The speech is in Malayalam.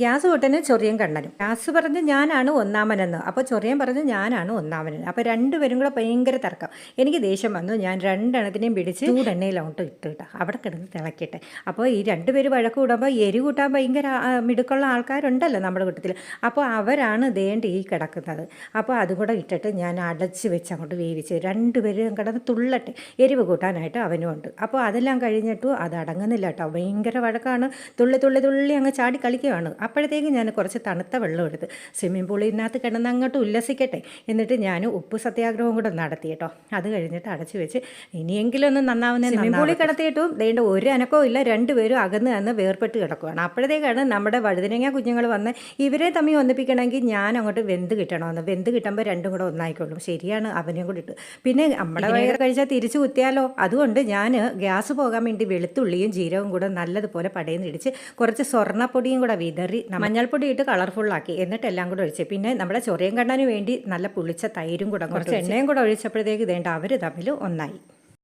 ഗ്യാസ് പൊട്ടന് ചൊറിയൻ കണ്ണനും. ഗ്യാസ് പറഞ്ഞ് ഞാനാണ് ഒന്നാമനെന്ന്. അപ്പോൾ ചൊറിയൻ പറഞ്ഞ് ഞാനാണ് ഒന്നാമനെന്ന്. അപ്പോൾ രണ്ടുപേരും കൂടെ ഭയങ്കര തർക്കം. എനിക്ക് ദേഷ്യം വന്നു. ഞാൻ രണ്ടെണ്ണത്തിനെയും പിടിച്ച് ചൂടെണ്ണയിലോട്ട് ഇട്ടിട്ട്. അവിടെ കിടന്ന് തിളക്കട്ടെ. അപ്പോൾ ഈ രണ്ടുപേര് വഴക്ക് കൂടുമ്പോൾ എരി കൂട്ടാൻ ഭയങ്കര മിടുക്കുള്ള ആൾക്കാരുണ്ടല്ലോ നമ്മുടെ കൂട്ടത്തിൽ അപ്പോൾ അവരാണ് ദേണ്ടി ഈ കിടക്കുന്നത്. അപ്പോൾ അതും കൂടെ ഇട്ടിട്ട് ഞാൻ അടച്ച് വെച്ച് അങ്ങോട്ട് വേവിച്ച് രണ്ടുപേരും കിടന്ന് തുള്ളട്ടെ. എരിവ് കൂട്ടാനായിട്ട് അവനും ഉണ്ട്. അപ്പോൾ അതെല്ലാം കഴിഞ്ഞിട്ടും അത് അടങ്ങുന്നില്ല കേട്ടോ. ഭയങ്കര വഴക്കാണ്. തുള്ളി തുള്ളി തുള്ളി അങ്ങ് ചാടി കളിക്കുകയാണ് അപ്പോഴത്തേക്ക് ഞാൻ കുറച്ച് തണുത്ത വെള്ളം എടുത്ത് സ്വിമ്മിംഗ് പൂളിനകത്ത് കിടന്ന് അങ്ങോട്ട് ഉല്ലസിക്കട്ടെ. എന്നിട്ട് ഞാൻ ഉപ്പ് സത്യാഗ്രഹവും കൂടെ നടത്തി കേട്ടോ. അത് കഴിഞ്ഞിട്ട് അടച്ചു വെച്ച് ഇനിയെങ്കിലും ഒന്ന് നന്നാവുന്ന സ്വിമ്മിംഗ് പൂളിൽ കിടത്തിയിട്ടും ദേണ്ട ഒരു അനക്കവും ഇല്ല രണ്ടുപേരും അകന്ന് നിന്ന് വേർപെട്ട് കിടക്കുകയാണ് അപ്പോഴത്തേക്കാണ് നമ്മുടെ വഴുതിനങ്ങ കുഞ്ഞുങ്ങൾ വന്ന് ഇവരെ തമ്മിൽ ഒന്നിപ്പിക്കണമെങ്കിൽ ഞാൻ അങ്ങോട്ട് വെന്ത് കിട്ടണമെന്ന്. വെന്ത് കിട്ടുമ്പോൾ രണ്ടും കൂടെ ഒന്നായിക്കോളും. ശരിയാണ് അവനെയും കൂടി ഇട്ട്. പിന്നെ നമ്മുടെ വയറ് കഴിച്ചാൽ തിരിച്ചു കുത്തിയാലോ? അതുകൊണ്ട് ഞാൻ ഗ്യാസ് പോകാൻ വേണ്ടി വെളുത്തുള്ളിയും ജീരകവും കൂടെ നല്ലതുപോലെ പടയുന്നിടിച്ച് കുറച്ച് സ്വർണപ്പൊടിയും കൂടെ വിതറി മഞ്ഞൾപ്പൊടി ഇട്ട് ആക്കി എന്നിട്ട് എല്ലാം കൂടെ ഒഴിച്ച്. പിന്നെ നമ്മുടെ ചൊറിയൻ കണ്ണാന് വേണ്ടി നല്ല പുളിച്ച തൈരും കൂടെ കുറച്ച് എണ്ണയും കൂടെ ഒഴിച്ചപ്പോഴത്തേക്ക് ഇതേണ്ട അവർ തമ്മിൽ ഒന്നായി.